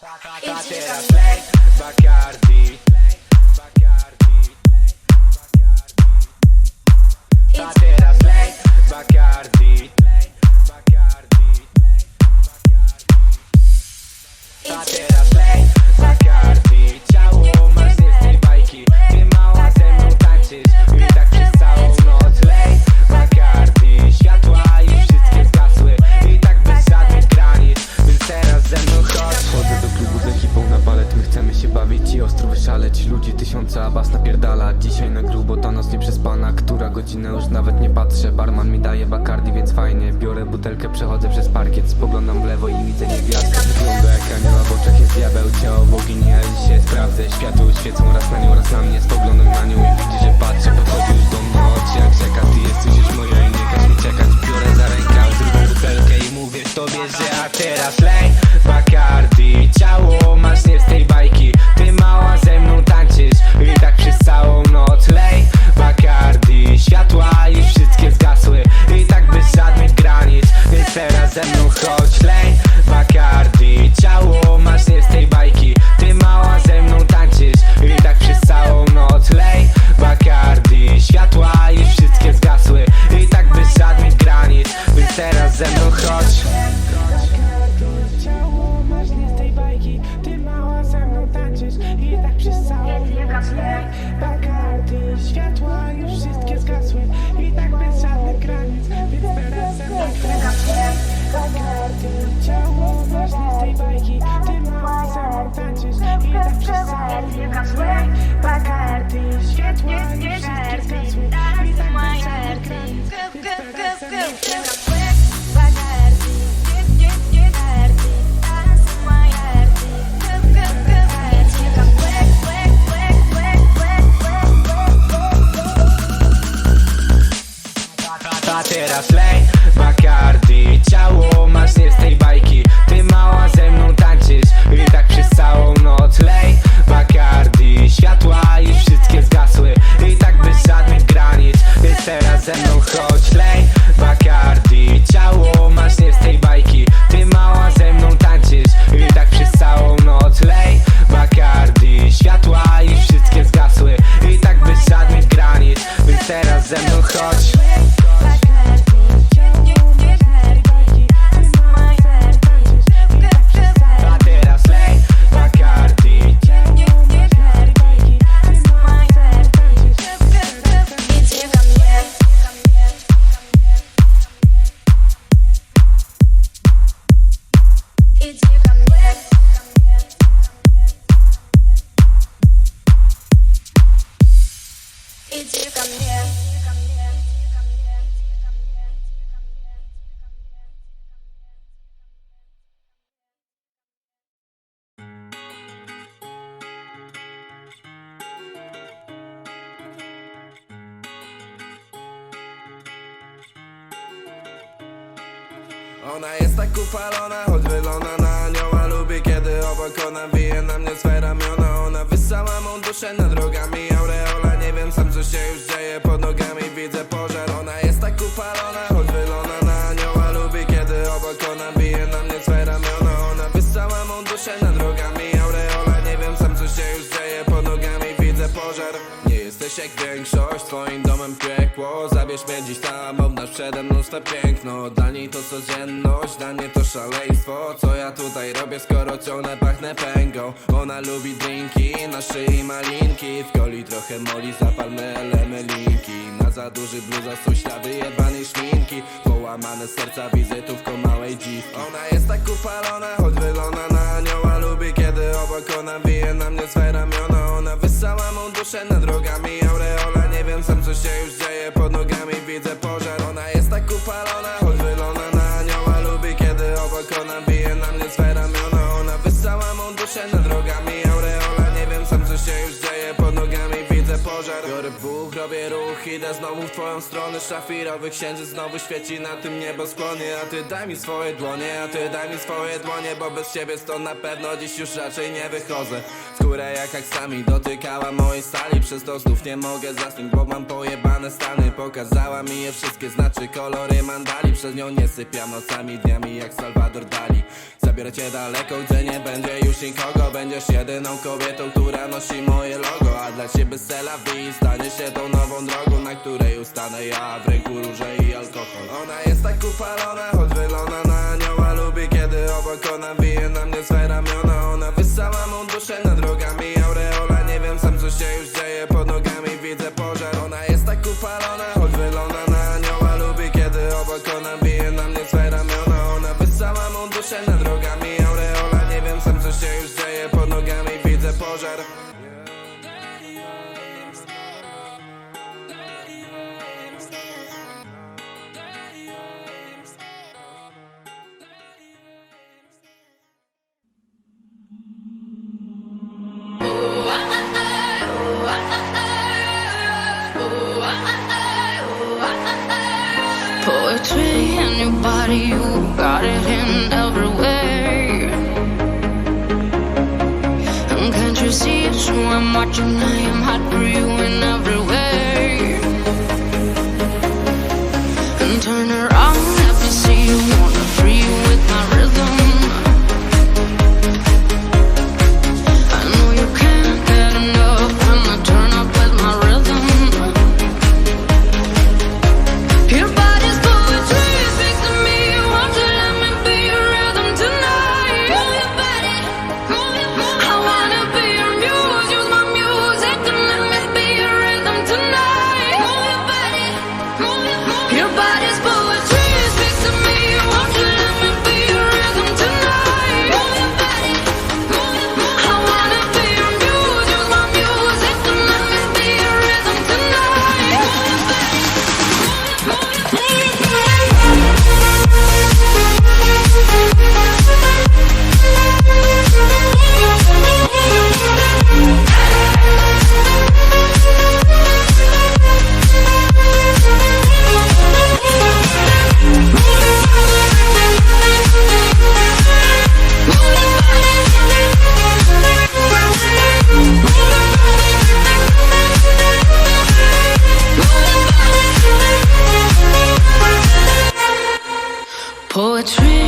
Bacardi Bacardi A teraz lej Bacardi Bacardi Ludzi tysiące, a bas napierdala. Dzisiaj na grubo, ta noc nie przespana Która godzina już nawet nie patrzę. Barman mi daje bakardi, więc fajnie. Biorę butelkę, przechodzę przez parkiet Spoglądam w lewo i widzę niewiastkę Wygląda jak anioła, w oczach jest diabeł. Ciało bogini, a dzisiaj sprawdzę Światło świecą raz na nią, raz na mnie. Spoglądam na nią i widzi, że patrzę Podchodzi już do mnie. Oczy jak rzeka Ty jesteś już moja i nie każ mi czekać. Biorę za rękę drugą butelkę i mówię Tobie, że a teraz lej. Bacardi Ciało masz przez całą noc lej Bacardi Światła już wszystkie zgasły I tak bez żadnych granic Więc teraz mną chodź Bacardi Ciało masz nie z tej bajki Ty ze mną tańczysz I tak przez całą noc lej Bacardi Światła już wszystkie zgasły I tak bez żadnych granic Więc teraz ze A teraz lej Bacardi Ciało masz nie z tej bajki. Ty mała ze mną tańczysz I tak przez całą noc lej. Bacardi Światła już wszystkie zgasły I tak bez żadnych granic. Więc teraz ze mną chodź lej. Bacardi Ciało masz nie z tej bajki. Ty mała ze mną tańczysz I tak przez całą noc lej. Bacardi Światła Ona jest tak upalona, choć wygląda na anioła Lubi kiedy obok ona bije na mnie swe ramiona Ona wysała mą duszę nad drogami co się już dzieje pod nogami Widzę pożar Ona jest tak upalona, choć wygląda na anioła Lubi kiedy obok ona bije na mnie swe ramiona. Ona wysała mą duszę nad drogami aureola Nie wiem sam co się już dzieje pod nogami Widzę pożar jesteś jak większość, twoim domem piekło. Zabierz mnie dziś tam, obnaż przede mną swe piękno. Dla niej to codzienność, dla mnie to szaleństwo. Co ja tutaj robię, skoro ciągnę, pachnę pęgą? Ona lubi drinki, na szyi malinki. W coli trochę moli, zapalne elemy linki Na za duży bluza są ślady jebanej szminki. Połamane serca wizytówką małej dziwki. Ona jest tak upalona, choć wygląda na anioła Lubi kiedy obok ona bije na mnie swe ramiona. Ona wysała mą duszę nad drogami aureola Nie wiem sam co się już dzieje. Pod nogami Widzę pożar Ona jest tak upalona, Biorę buch, robię ruch, idę znowu w twoją stronę. Szafirowy księżyc znowu świeci na tym nieboskłonie. A ty daj mi swoje dłonie, a ty daj mi swoje dłonie Bo bez ciebie stąd na pewno dziś już raczej nie wychodzę. Skórę jak aksami dotykała mojej stali Przez to znów nie mogę zasnąć, bo mam pojebane stany. Pokazała mi je wszystkie, znaczy kolory mandali. Przez nią nie sypiam nocami, dniami jak Salvador Dali Zabiorę cię daleko, gdzie nie będzie już nikogo. Będziesz jedyną kobietą, która nosi moje logo. A dla ciebie Sela V stanie się tą nową drogą Na której ustanę ja, w ręku róże i alkohol. Ona jest tak upalona, choć wygląda na anioła. Lubi kiedy obok ona bije na mnie swe ramiona. Ona wysała mą duszę nad drogami. Aureola Nie wiem sam co się już dzieje pod nogami. Widzę pożar, ona jest tak upalona watching, I am tree